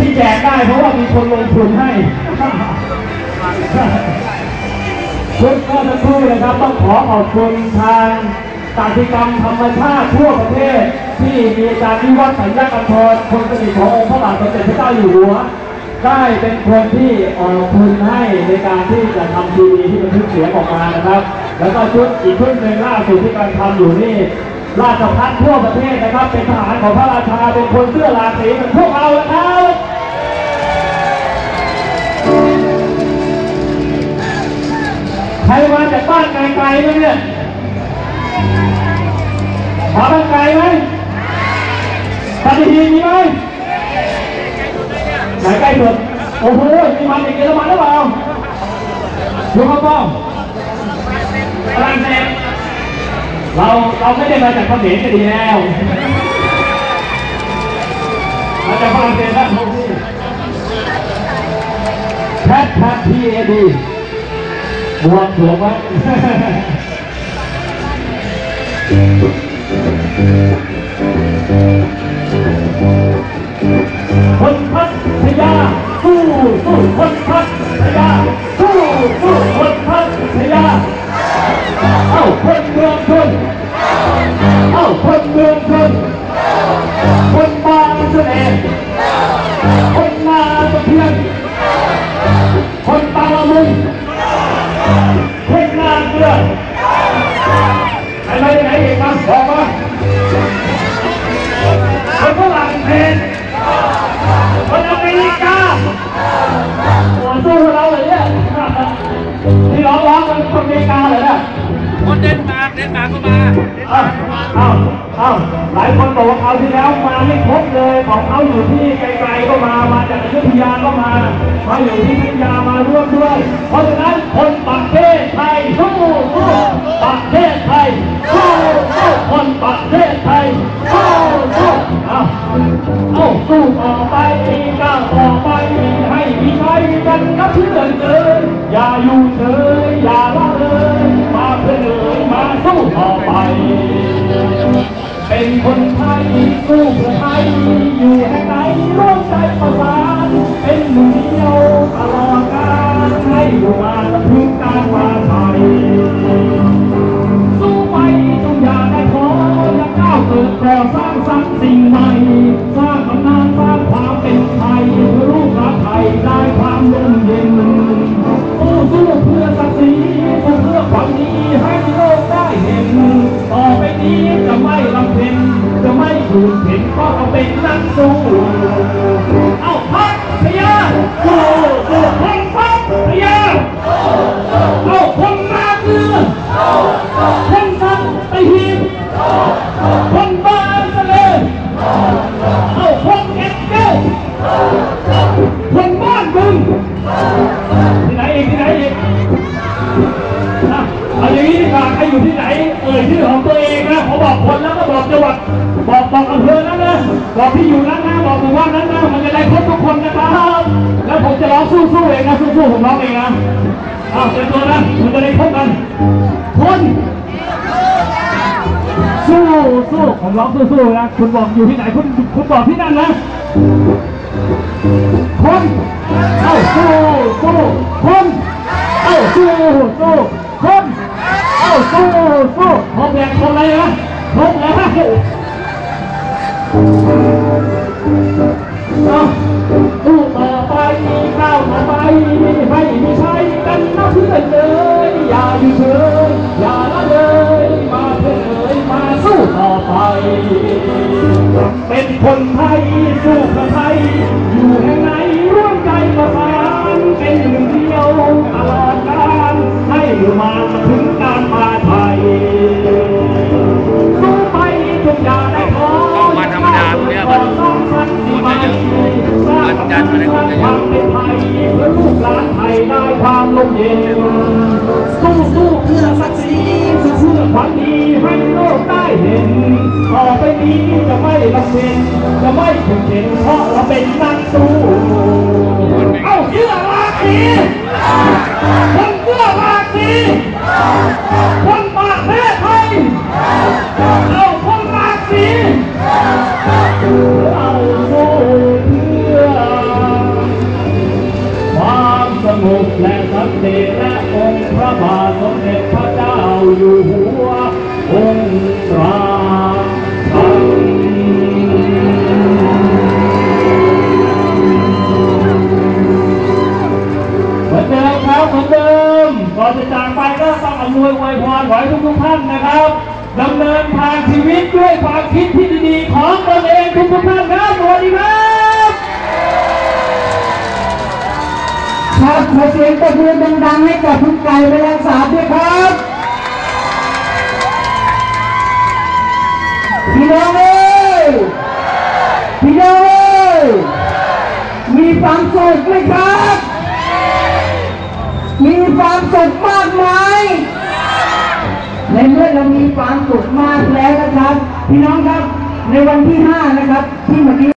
ที่แจกได้เพราะว่ามีคนลงทุนให้ชุดเมื่อสักครู่นะครับ ต้องขอขอบคุณทางกสิกรรมธรรมชาติทั่วประเทศ ที่มีอาจารย์วิวัฒน์สัญญากันทรคนสนิทขององค์พระบาทสมเด็จพระเจ้าอยู่หัวได้เป็นคนที่ออกทุนให้ในการที่จะทำซีดีที่บันทึกเสียงออกมานะครับ แล้วก็ชุดอีกชุดหนึ่งล่าสุดที่กำลังทำอยู่นี่ ราชพัฒทั่วประเทศนะครับ เป็นทหารของพระราชาเป็นคนเสื้อราศีเหมือนพวกเรานะครับใครมาจากบ้านไกลๆไหมเนี่ยมาบ้านไกลไหมปฏิทินมีไหมไหนใกล้สุดโอ้โหมีมาจากเยอรมันหรือเปล่าดูข้าวต้มฝรั่งเศส เราเราไม่ได้มาจากเขมรก็ดีแล้วมาจากฝรั่งเศสนะแพทแพทพีเอดีบวงสรวงไว้คนพัทยาสู้สู้คนพัทยา ที่ร้องร้องกันคนอเมริกาเลยเนี่ยคนเดนมาร์กเดนมาร์กก็มาเอ้าเอ้าเอ้าหลายคนบอกว่าคราวที่แล้วมาไม่ครบเลย ของเขาอยู่ที่ไกลๆก็มา มาจากอยุธยาก็มา มาอยู่ที่พัทยามาร่วมด้วย เพราะฉะนั้นคนประเทศไทยสู้สู้ประเทศไทยสู้สู้คนประเทศไทยสู้สู้เอ้าเอ้าสู้ต่อไปก้าวต่อ อไทยอยู่แห่งไหนร่วมใจประสา เห็นเพราะเราเป็นนักสู้เอาพักพยาสู้สู้คนพักพยาเอาคนมาเกลือคนสัตว์ไปหินคนบ้านทะเลเอาคนเก็บเก้าคนบ้านบึงที่ไหนอีกที่ไหนอีก เอาอย่างนี้ดีกว่าใครอยู่ที่ไหน เอ่ยชื่อของตัวเองนะพอบอกคนแล้วก็บอกจังหวัด บอกบอกอำเภอนั้นนะบอกที่อยู่นั้นนะบอกหมู่บ้านนั้นนะมันจะได้ครบทุกคนนะครับ แล้วผมจะร้องสู้ๆเองนะสู้ๆผมร้องเองนะอ้าวเตรียมตัวนะมันจะได้ครบกันคนสู้สู้ผมร้องสู้สู้นะคุณบอกอยู่ที่ไหนคุณคุณบอกที่นั่นนะคนเอ้าสู้สู้คนเอ้าสู้สู้ สู้สู้ทอมแรงคนอะไรนะทอมแล้ว ดันมันคนเยอะความเป็นไทยเพื่อลูกหลานไทยได้ความร่มเย็นสู้สู้เพื่อศักดิ์ศรีสู้เพื่อความดีให้โลกได้เห็นต่อไปนี้จะไม่ลำเพ็นจะไม่ถูกเห็นเพราะเราเป็นนักสู้ เอ้าเสื้อมาศีคนเสื้อรา สมเด็จและองค์พระบาทสมเด็จพระเจ้าอยู่หัวองค์พระเหมือนเดิมครับเหมือนเดิมก่อนจะจากไปก็ต้องอำนวยอวยพรไว้ทุกทุกท่านนะครับดำเนินทางชีวิตด้วยความคิดที่ดีของตนเองทุกทุกท่านครับสวัสดีครับ ครับขอเสียงตบมือดังๆให้กับคุณไก่แมลงสาบด้วยครับพี่น้องเอ้ยพี่น้องเอ้ยมีความสุขไหมครับ มีความสุขมากไหมในเมื่อเรามีความสุขมากแล้วนะครับ พี่น้องครับในวันที่ 5 นะครับที่เมื่อกี้